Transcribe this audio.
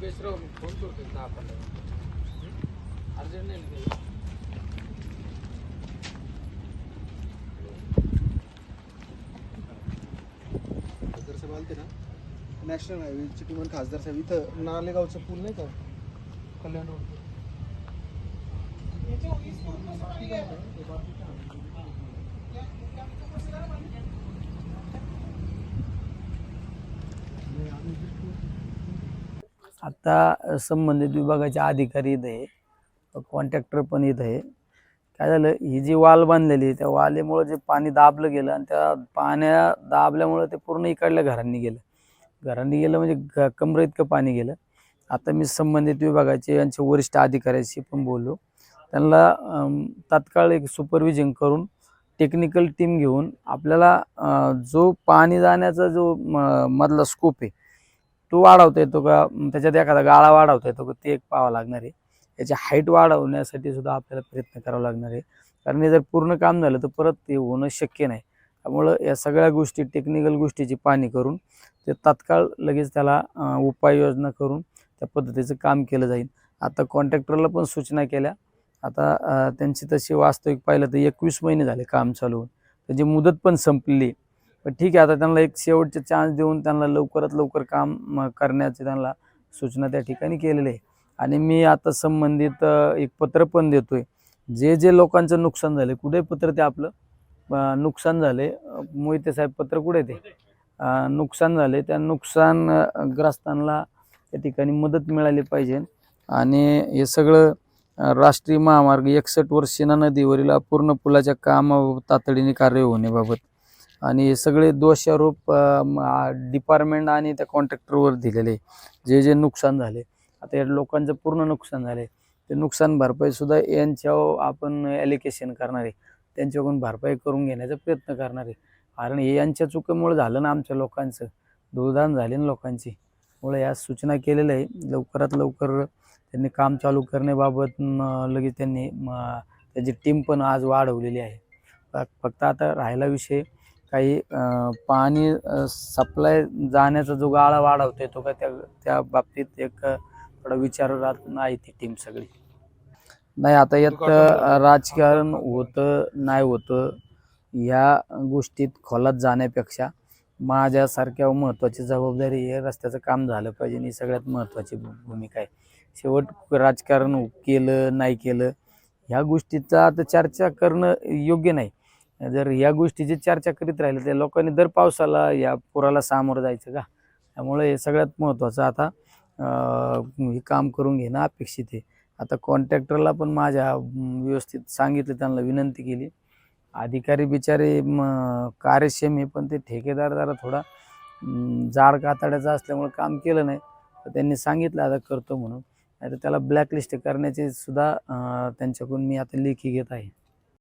करतो दहा पंधरा मिनिटं. अर्जंट नाही ना खासदार साहेब आलते ना? नॅशनल हायवे चिटूमन खासदार साहेब इथं नालेगावचं पूल नाही का? कल्याण रोड आता संबंधित विभागाचे अधिकारी इथं आहे. कॉन्ट्रॅक्टर पण इथं आहे. काय झालं ही जी वाल बांधलेली आहे, त्या वालेमुळं जे पाणी दाबलं गेलं आणि त्या पाण्या दाबल्यामुळं ते पूर्ण इकडल्या घरांनी गेलं. घरांनी गेलं म्हणजे ग कमरं इतकं पाणी गेलं. आता मी संबंधित विभागाचे यांचे वरिष्ठ अधिकाऱ्याशी पण बोललो. त्यांना तात्काळ एक सुपरविजन करून टेक्निकल टीम घेऊन आपल्याला जो पाणी जाण्याचा जो म- मधला स्कोप आहे तो वाढवता येतो का त्याच्यात एखादा गाळा वाढवता येतो का ते एक पाहावं लागणार आहे. याची हाईट वाढवण्यासाठी सुद्धा आपल्याला प्रयत्न करावा लागणार आहे. कारण हे जर पूर्ण काम झालं तर परत ते होणं शक्य नाही. त्यामुळं या सगळ्या गोष्टी टेक्निकल गोष्टीची पाहणी करून ते तात्काळ लगेच त्याला उपाययोजना करून त्या पद्धतीचं काम केलं जाईल. आता कॉन्ट्रॅक्टरला पण सूचना केल्या. आता त्यांची तशी वास्तविक पाहिलं तर एकवीस महिने झाले काम चालू होऊन. त्याची मुदत पण संपली पण ठीक आहे आता त्यांना एक शेवटचे चान्स देऊन त्यांना लवकरात लवकर काम म, करण्याचे त्यांना सूचना त्या ठिकाणी केलेली आहे आणि मी आता संबंधित एक पत्र पण देतोय. जे जे लोकांचं नुकसान झाले कुठे पत्र ते आपलं? नुकसान झाले मोहिते साहेब पत्र कुठे ते? नुकसान झाले त्या नुकसान ग्रस्तांना त्या ठिकाणी मदत मिळाली पाहिजे. आणि हे सगळं राष्ट्रीय महामार्ग एकसष्ट वर्षीना नदीवरील अपूर्ण पुलाच्या कामाबाबत तातडीने कार्य होण्याबाबत आणि सगळे दोषारोप डिपार्टमेंट आणि त्या कॉन्ट्रॅक्टरवर दिलेले. जे जे नुकसान झाले. आता या लोकांचं पूर्ण नुकसान झाले. ते नुकसान भरपाईसुद्धा यांच्यावर आपण ॲलिकेशन करणार आहे. त्यांच्याकडून भरपाई करून घेण्याचा प्रयत्न करणार आहे. कारण हे यांच्या चुकीमुळे झालं ना आमच्या लोकांचं. दुर्दान झाले ना लोकांची. मुळे या सूचना केलेल्या आहे लवकरात लवकर त्यांनी काम चालू करण्याबाबत लगेच त्यांनी त्याची टीम पण आज वाढवलेली आहे. फक्त आता राहिला विषय काही पाणी सप्लाय जाण्याचा जो गाळा वाढवता येतो का त्या त्या बाबतीत एक थोडा विचारात नाही ती टीम सगळी. नाही आता यात राजकारण होतं नाही होतं या गोष्टीत खोलात जाण्यापेक्षा माझ्यासारख्या महत्त्वाची जबाबदारी आहे रस्त्याचं काम झालं पाहिजे आणि ही सगळ्यात महत्त्वाची भूमिका आहे. शेवट राजकारण केलं नाही केलं ह्या गोष्टीचा आता चर्चा करणं योग्य नाही. जर या गोष्टीची चर्चा करीत राहिले त्या लोकांनी दर पावसाला या पुराला सामोरं जायचं का? त्यामुळे हे सगळ्यात महत्त्वाचं आता हे काम करून घेणं अपेक्षित आहे. आता कॉन्ट्रॅक्टरला पण माझ्या व्यवस्थित सांगितलं त्यांना विनंती केली. अधिकारी बिचारे म, कार्यक्षम आहे पण ते ठेकेदार जरा थोडा जाड कातड्याचा असल्यामुळे काम केलं नाही. तर त्यांनी सांगितलं आता करतो म्हणून. नाही तर त्याला ब्लॅकलिस्ट करण्याचे सुद्धा त्यांच्याकडून मी आता लेखी घेत आहे.